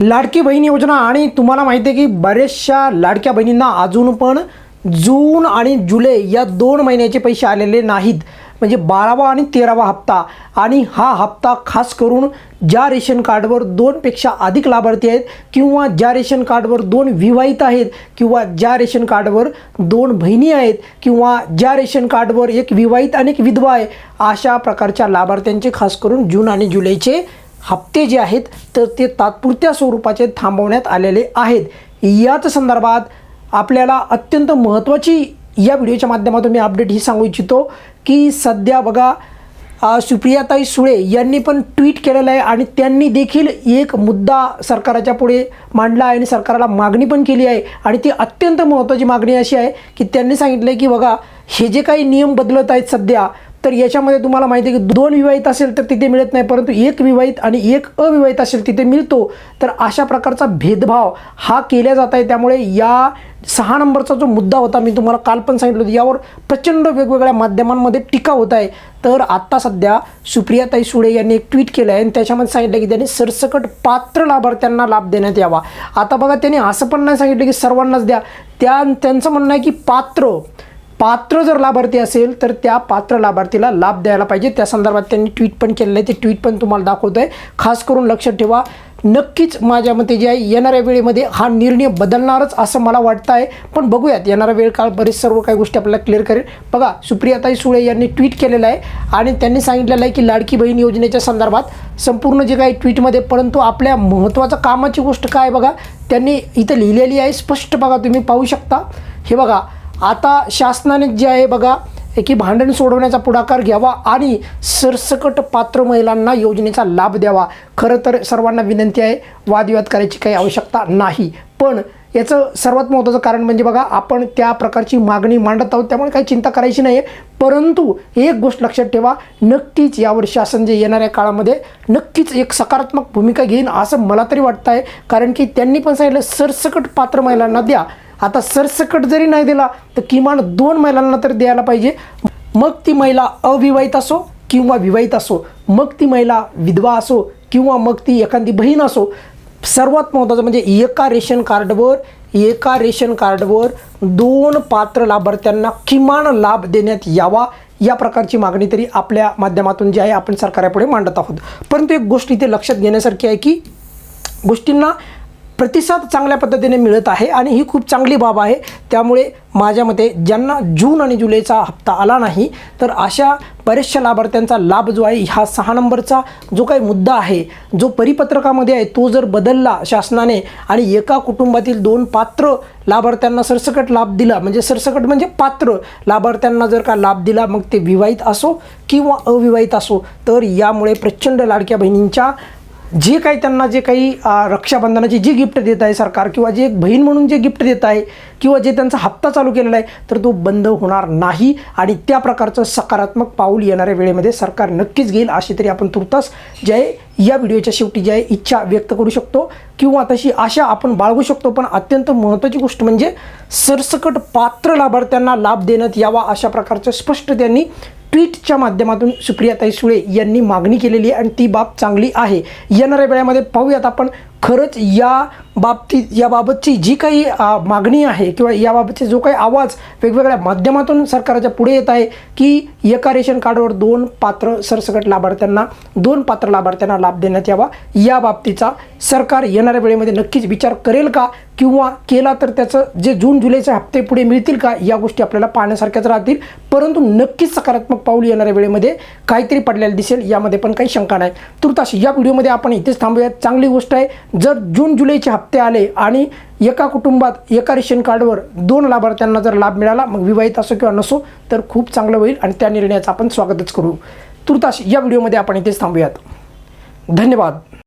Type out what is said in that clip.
लाडकी बहीण योजना आणि तुम्हाला माहिती आहे की बऱ्याचशा लाडक्या बहिणींना अजून पण जून आणि जुलै या दोन महिन्याचे पैसे आलेले नाहीत. म्हणजे बारावा आणि तेरावा हप्ता. आणि हा हप्ता खास करून ज्या रेशन कार्डवर दोनपेक्षा अधिक लाभार्थी आहेत किंवा ज्या रेशन कार्डवर दोन विवाहित आहेत किंवा ज्या रेशन कार्डवर दोन बहिणी आहेत किंवा ज्या रेशन कार्डवर एक विवाहित आणि एक विधवा आहे अशा प्रकारच्या लाभार्थ्यांचे खास करून जून आणि जुलैचे हप्ते जे आहेत तर ते तात्पुरत्या स्वरूपाचे थांबवण्यात आलेले आहेत. याच संदर्भात आपल्याला अत्यंत महत्त्वाची या व्हिडिओच्या माध्यमातून मी अपडेट ही सांगू इच्छितो की सध्या बघा सुप्रियाताई सुळे यांनी पण ट्विट केलेलं आहे आणि त्यांनी देखील एक मुद्दा सरकाराच्या पुढे मांडला आहे आणि सरकारला मागणी पण केली आहे. आणि ती अत्यंत महत्त्वाची मागणी अशी आहे की त्यांनी सांगितलं आहे की बघा हे जे काही नियम बदलत आहेत सध्या तर याच्यामध्ये तुम्हाला माहिती आहे की दोन विवाहित असेल तर तिथे मिळत नाही परंतु एक विवाहित आणि एक अविवाहित असेल तिथे मिळतो. तर अशा प्रकारचा भेदभाव हा केला जात आहे. त्यामुळे या सहा नंबरचा जो मुद्दा होता मी तुम्हाला काल पण सांगितलं होतं यावर प्रचंड वेगवेगळ्या माध्यमांमध्ये टीका होत आहे. तर आत्ता सध्या सुप्रियाताई सुळे यांनी एक ट्विट केलं आहे आणि त्याच्यामध्ये सांगितलं की त्यांनी सरसकट पात्र लाभार्थ्यांना लाभ देण्यात यावा. आता बघा त्यांनी असं पण नाही सांगितलं की सर्वांनाच द्या. त्या त्यांचं म्हणणं आहे की पात्र पात्र जर लाभार्थी असेल तर त्या पात्र लाभार्थीला लाभ द्यायला पाहिजे. त्या संदर्भात त्यांनी ट्विट पण केलेलं आहे. ते ट्विट पण तुम्हाला दाखवतो आहे खास करून लक्षात ठेवा नक्कीच माझ्या मते जे आहे येणाऱ्या वेळेमध्ये हा निर्णय बदलणारच असं मला वाटतं आहे पण बघूयात येणारा वेळ काळ बरेच सर्व काही गोष्टी आपल्याला क्लिअर करेल. बघा सुप्रियाताई सुळे यांनी ट्विट केलेलं आहे आणि त्यांनी सांगितलेलं आहे की लाडकी बहीण योजनेच्या संदर्भात संपूर्ण जे काही ट्विटमध्ये परंतु आपल्या महत्त्वाचं कामाची गोष्ट काय आहे बघा त्यांनी इथं लिहिलेली आहे. स्पष्ट बघा तुम्ही पाहू शकता. हे बघा आता शासनाने जे आहे बघा की भांडण सोडवण्याचा पुढाकार घ्यावा आणि सरसकट पात्र महिलांना योजनेचा लाभ द्यावा. खरं तर सर्वांना विनंती आहे वादविवाद करायची काही आवश्यकता नाही. पण याचं सर्वात महत्त्वाचं कारण म्हणजे बघा आपण त्या प्रकारची मागणी मांडत आहोत त्यामुळे काही चिंता करायची नाही आहे परंतु एक गोष्ट लक्षात ठेवा नक्कीच यावर शासन जे येणाऱ्या काळामध्ये नक्कीच एक सकारात्मक भूमिका घेईन असं मला तरी वाटतं आहे कारण की त्यांनी पण सांगितलं सरसकट पात्र महिलांना द्या. आता सरसकट जरी नाही दिला तर किमान दोन महिलांना तर द्यायला पाहिजे. मग ती महिला अविवाहित असो किंवा विवाहित असो मग ती महिला विधवा असो किंवा मग ती एखादी बहीण असो सर्वात महत्त्वाचं म्हणजे एका रेशन कार्डवर एका रेशन कार्डवर दोन पात्र लाभार्थ्यांना किमान लाभ देण्यात यावा या प्रकारची मागणी तरी आपल्या माध्यमातून जी आहे आपण सरकारापुढे मांडत आहोत. परंतु एक गोष्ट इथे लक्षात घेण्यासारखी आहे की गोष्टींना प्रतिसाद चांगल्या पद्धतीने मिळत आहे आणि ही खूप चांगली बाब आहे. त्यामुळे माझ्या मते ज्यांना जून आणि जुलैचा हप्ता आला नाही तर अशा बऱ्याचशा लाभार्थ्यांचा लाभ जो आहे हा सहा नंबरचा जो काही मुद्दा आहे जो परिपत्रकामध्ये आहे तो जर बदलला शासनाने आणि एका कुटुंबातील दोन पात्र लाभार्थ्यांना सरसकट लाभ दिला म्हणजे सरसकट म्हणजे पात्र लाभार्थ्यांना जर का लाभ दिला मग ते विवाहित असो किंवा अविवाहित असो तर यामुळे प्रचंड लाडक्या बहिणींच्या जे काही त्यांना जे काही रक्षाबंधनाची जी गिफ्ट देत आहे सरकार किंवा जे एक बहीण म्हणून जे गिफ्ट देत आहे किंवा जे त्यांचा हप्ता चालू केलेला आहे तर तो बंद होणार नाही आणि त्या प्रकारचं सकारात्मक पाऊल येणाऱ्या वेळेमध्ये सरकार नक्कीच घेईल अशी तरी आपण तुर्तास जे आहे या व्हिडिओच्या शेवटी जे आहे इच्छा व्यक्त करू शकतो. किंवा तशी आशा आपण बाळगू शकतो पण अत्यंत महत्त्वाची गोष्ट म्हणजे सरसकट पात्र लाभार्थ्यांना लाभ देण्यात यावा अशा प्रकारचं स्पष्ट त्यांनी ट्विटच्या माध्यमातून सुप्रियाताई सुळे यांनी मागणी केलेली आहे आणि ती बाब चांगली आहे. येणाऱ्या वेळामध्ये पाहूयात आपण. खरंच या बाबतीत याबाबतची जी काही मागणी आहे किंवा याबाबतचे जो काही आवाज वेगवेगळ्या माध्यमातून सरकारच्या पुढे येत आहे की एका रेशन कार्डवर दोन पात्र सरसकट लाभार्थ्यांना दोन पात्र लाभार्थ्यांना लाभ देण्यात यावा या बाबतीचा सरकार येणाऱ्या वेळेमध्ये नक्कीच विचार करेल का? किंवा केला तर त्याचं जे जून जुलैचे हप्ते पुढे मिळतील का? या गोष्टी आपल्याला पाहण्यासारख्याच राहतील. परंतु नक्कीच सकारात्मक पाऊल येणाऱ्या वेळेमध्ये काहीतरी पडलेलं दिसेल यामध्ये पण काही शंका नाही. तुर्तास या व्हिडिओमध्ये आपण इथेच थांबूयात. चांगली गोष्ट आहे जर जून जुलैचे हप्ते आले आणि एका कुटुंबात एका रेशन कार्डवर दोन लाभार्थ्यांना जर लाभ मिळाला मग विवाहित असो किंवा नसो तर खूप चांगलं होईल आणि त्या निर्णयाचं आपण स्वागतच करू. तुर्तास या व्हिडिओमध्ये आपण इथेच थांबूयात. धन्यवाद.